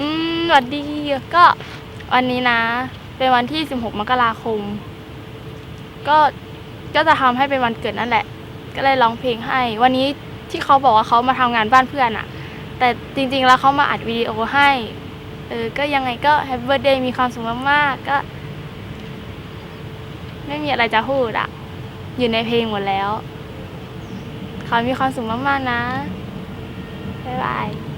อืมสวัสดีก็วันนี้นะ เป็นวันที่ 16 มกราคม ก็ก็จะทำให้เป็นวันเกิดนั่นแหละ ก็เลยร้องเพลงให้ วันนี้ที่เขาบอกว่าเขามาทำงานบ้านเพื่อนอะแต่จริงๆแล้วเขามาอัดวิดีโอให้ เออ ก็ยังไงก็แฮปปี้เบิร์ดเดย์มีความสุขมากๆก็ ไม่มีอะไรจะพูดอะอยู่ในเพลงหมดแล้ว ขอมีความสุขมากๆนะ บ๊ายบาย